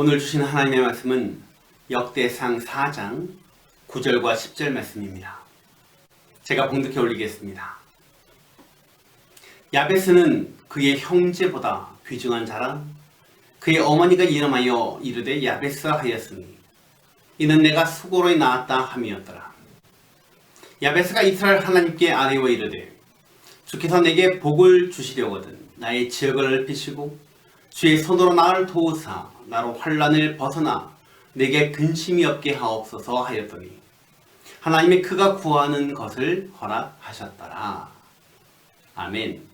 오늘 주신 하나님의 말씀은 역대상 4장 9절과 10절 말씀입니다. 제가 봉독해 올리겠습니다. 야베스는 그의 형제보다 귀중한 자라 그의 어머니가 이름하여 이르되 야베스 하였으니 이는 내가 수고로 낳았다 함이었더라. 야베스가 이스라엘 하나님께 아뢰어 이르되 주께서 내게 복을 주시려거든 나의 지역을 넓히시고 주의 손으로 나를 도우사 나로 환란을 벗어나 내게 근심이 없게 하옵소서 하였더니 하나님의 그가 구하는 것을 허락하셨더라. 아멘.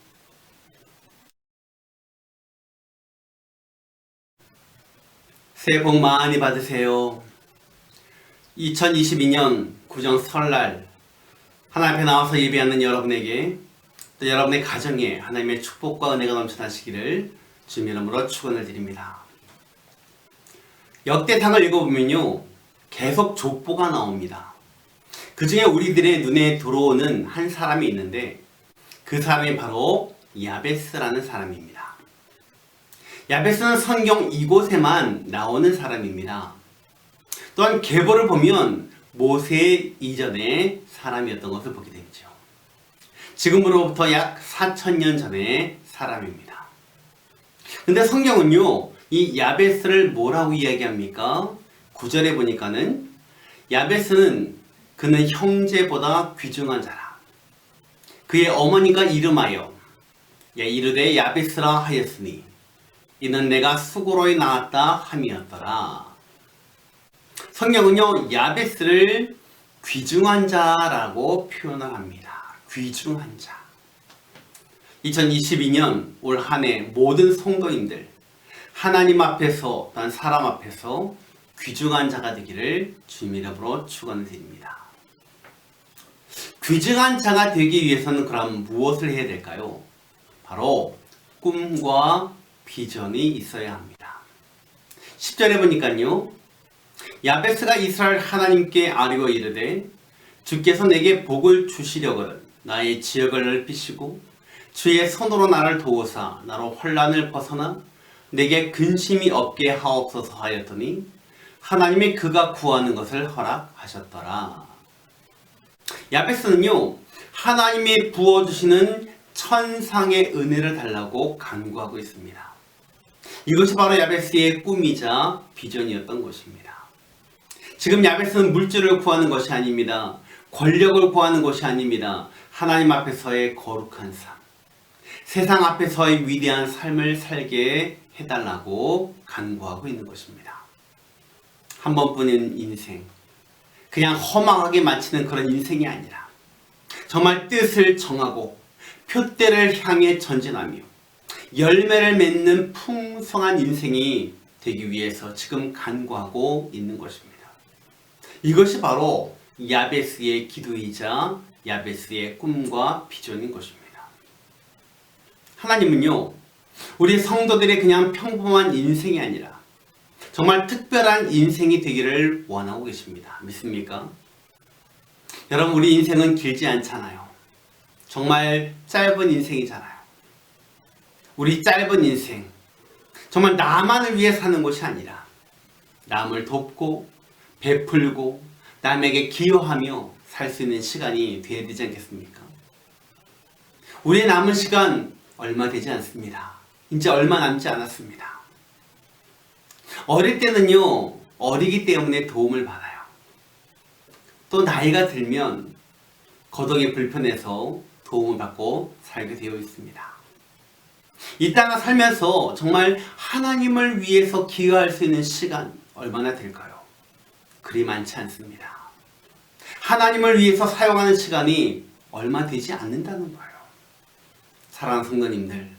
새해 복 많이 받으세요. 2022년 구정 설날 하나님 앞에 나와서 예배하는 여러분에게 또 여러분의 가정에 하나님의 축복과 은혜가 넘쳐나시기를 주님 이름으로 축원을 드립니다. 역대상을 읽어보면요 계속 족보가 나옵니다. 그 중에 우리들의 눈에 들어오는 한 사람이 있는데 그 사람이 바로 야베스라는 사람입니다. 야베스는 성경 이곳에만 나오는 사람입니다. 또한 계보를 보면 모세 이전의 사람이었던 것을 보게 되죠. 지금으로부터 약 4천년 전의 사람입니다. 근데 성경은요, 이 야베스를 뭐라고 이야기합니까? 구절에 보니까는 야베스는 그는 형제보다 귀중한 자라. 그의 어머니가 이름하여 야, 이르되 야베스라 하였으니 이는 내가 수고로에 나왔다 함이었더라. 성경은요, 야베스를 귀중한 자라고 표현을 합니다. 귀중한 자. 2022년 올 한 해 모든 성도님들 하나님 앞에서 단 사람 앞에서 귀중한 자가 되기를 주님 이름으로 축원을 드립니다. 귀중한 자가 되기 위해서는 그럼 무엇을 해야 될까요? 바로 꿈과 비전이 있어야 합니다. 10절에 보니까요. 야베스가 이스라엘 하나님께 아뢰고 이르되 주께서 내게 복을 주시려거든 나의 지역을 넓히시고 주의 손으로 나를 도우사 나로 혼란을 벗어나 내게 근심이 없게 하옵소서 하였더니 하나님이 그가 구하는 것을 허락하셨더라. 야베스는요 하나님이 부어주시는 천상의 은혜를 달라고 간구하고 있습니다. 이것이 바로 야베스의 꿈이자 비전이었던 것입니다. 지금 야베스는 물질을 구하는 것이 아닙니다. 권력을 구하는 것이 아닙니다. 하나님 앞에서의 거룩한 삶. 세상 앞에서의 위대한 삶을 살게 해달라고 간구하고 있는 것입니다. 한 번뿐인 인생. 그냥 허망하게 마치는 그런 인생이 아니라 정말 뜻을 정하고 표대를 향해 전진하며 열매를 맺는 풍성한 인생이 되기 위해서 지금 간구하고 있는 것입니다. 이것이 바로 야베스의 기도이자 야베스의 꿈과 비전인 것입니다. 하나님은요, 우리 성도들의 그냥 평범한 인생이 아니라 정말 특별한 인생이 되기를 원하고 계십니다. 믿습니까? 여러분, 우리 인생은 길지 않잖아요. 정말 짧은 인생이잖아요. 우리 짧은 인생, 정말 나만을 위해 사는 것이 아니라 남을 돕고 베풀고 남에게 기여하며 살 수 있는 시간이 되어야 되지 않겠습니까? 우리의 남은 시간 얼마 되지 않습니다. 이제 얼마 남지 않았습니다. 어릴 때는요, 어리기 때문에 도움을 받아요. 또 나이가 들면 거덕이 불편해서 도움을 받고 살게 되어 있습니다. 이 땅을 살면서 정말 하나님을 위해서 기여할 수 있는 시간 얼마나 될까요? 그리 많지 않습니다. 하나님을 위해서 사용하는 시간이 얼마 되지 않는다는 거예요. 사랑하는 성도님들,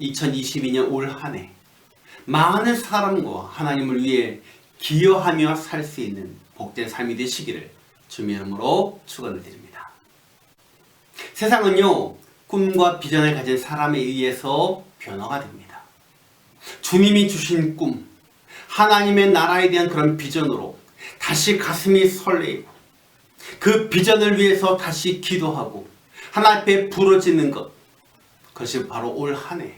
2022년 올 한 해 많은 사람과 하나님을 위해 기여하며 살 수 있는 복된 삶이 되시기를 주님의 이름으로 축원을 드립니다. 세상은요 꿈과 비전을 가진 사람에 의해서 변화가 됩니다. 주님이 주신 꿈, 하나님의 나라에 대한 그런 비전으로 다시 가슴이 설레이고 그 비전을 위해서 다시 기도하고 하나님 앞에 부러지는 것 그것이 바로 올 한 해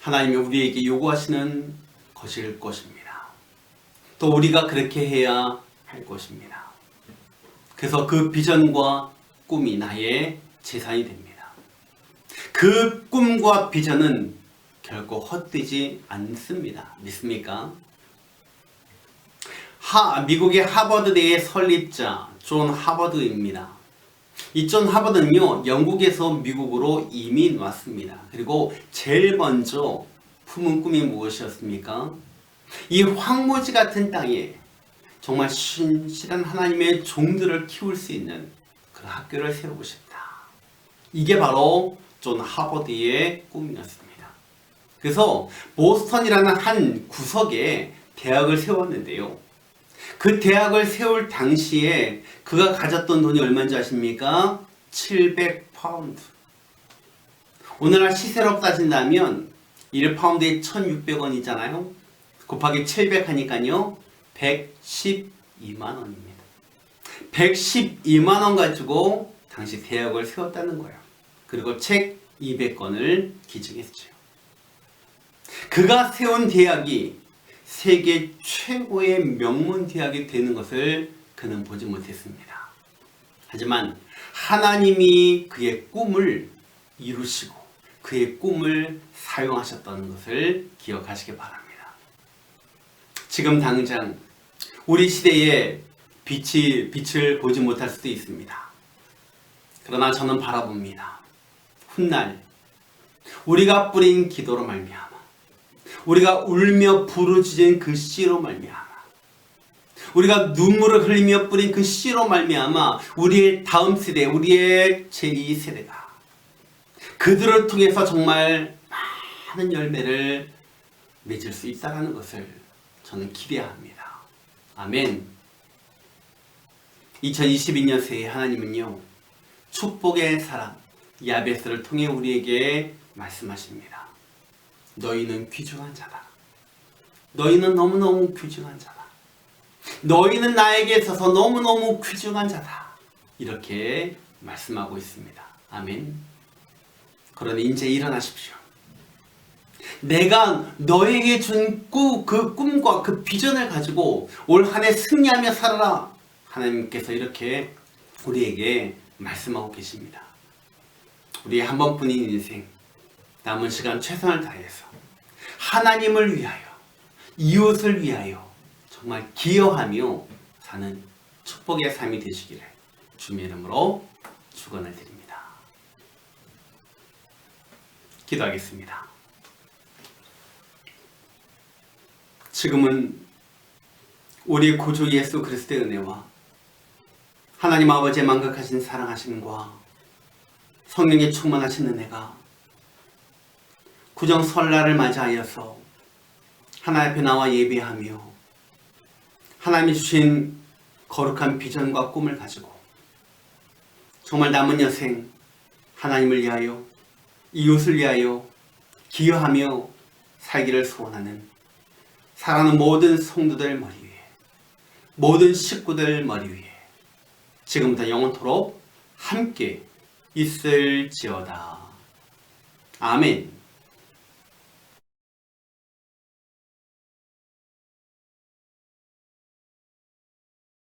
하나님이 우리에게 요구하시는 것일 것입니다. 또 우리가 그렇게 해야 할 것입니다. 그래서 그 비전과 꿈이 나의 재산이 됩니다. 그 꿈과 비전은 결코 헛되지 않습니다. 믿습니까? 하, 미국의 하버드대의 설립자 존 하버드입니다. 이존 하버드는요, 영국에서 미국으로 이민 왔습니다. 그리고 제일 먼저 품은 꿈이 무엇이었습니까? 이 황무지 같은 땅에 정말 신실한 하나님의 종들을 키울 수 있는 그런 학교를 세우고 싶다. 이게 바로 존 하버드의 꿈이었습니다. 그래서 보스턴이라는 한 구석에 대학을 세웠는데요. 그 대학을 세울 당시에 그가 가졌던 돈이 얼마인지 아십니까? 700파운드. 오늘날 시세로 따진다면 1파운드에 1600원이잖아요. 곱하기 700 하니까요. 112만 원입니다. 112만 원 가지고 당시 대학을 세웠다는 거예요. 그리고 책 200권을 기증했죠. 그가 세운 대학이 세계 최고의 명문 대학이 되는 것을 그는 보지 못했습니다. 하지만 하나님이 그의 꿈을 이루시고 그의 꿈을 사용하셨던 것을 기억하시기 바랍니다. 지금 당장 우리 시대에 빛이, 빛을 보지 못할 수도 있습니다. 그러나 저는 바라봅니다. 훗날 우리가 뿌린 기도로 말미암아 우리가 울며 부르짖은 그 씨로 말미암아 우리가 눈물을 흘리며 뿌린 그 씨로 말미암아 우리의 다음 세대, 우리의 제2 세대가 그들을 통해서 정말 많은 열매를 맺을 수 있다는 것을 저는 기대합니다. 아멘. 2022년 새해 하나님은요 축복의 사람 야베스를 통해 우리에게 말씀하십니다. 너희는 귀중한 자다. 너희는 너무너무 귀중한 자다. 너희는 나에게 있어서 너무너무 귀중한 자다. 이렇게 말씀하고 있습니다. 아멘. 그러니 이제 일어나십시오. 내가 너에게 준 그 꿈과 그 비전을 가지고 올 한 해 승리하며 살아라. 하나님께서 이렇게 우리에게 말씀하고 계십니다. 우리의 한 번뿐인 인생, 남은 시간 최선을 다해서 하나님을 위하여, 이웃을 위하여 정말 기여하며 사는 축복의 삶이 되시기를 주님의 이름으로 축원을 드립니다. 기도하겠습니다. 지금은 우리 구주 예수 그리스도의 은혜와 하나님 아버지의 만극하신 사랑하심과 성령의 충만하신 은혜가 구정 설날을 맞이하여서 하나님 앞에 나와 예배하며 하나님이 주신 거룩한 비전과 꿈을 가지고 정말 남은 여생 하나님을 위하여 이웃을 위하여 기여하며 살기를 소원하는 사랑하는 모든 성도들 머리 위에 모든 식구들 머리 위에 지금부터 영원토록 함께 있을지어다. 아멘.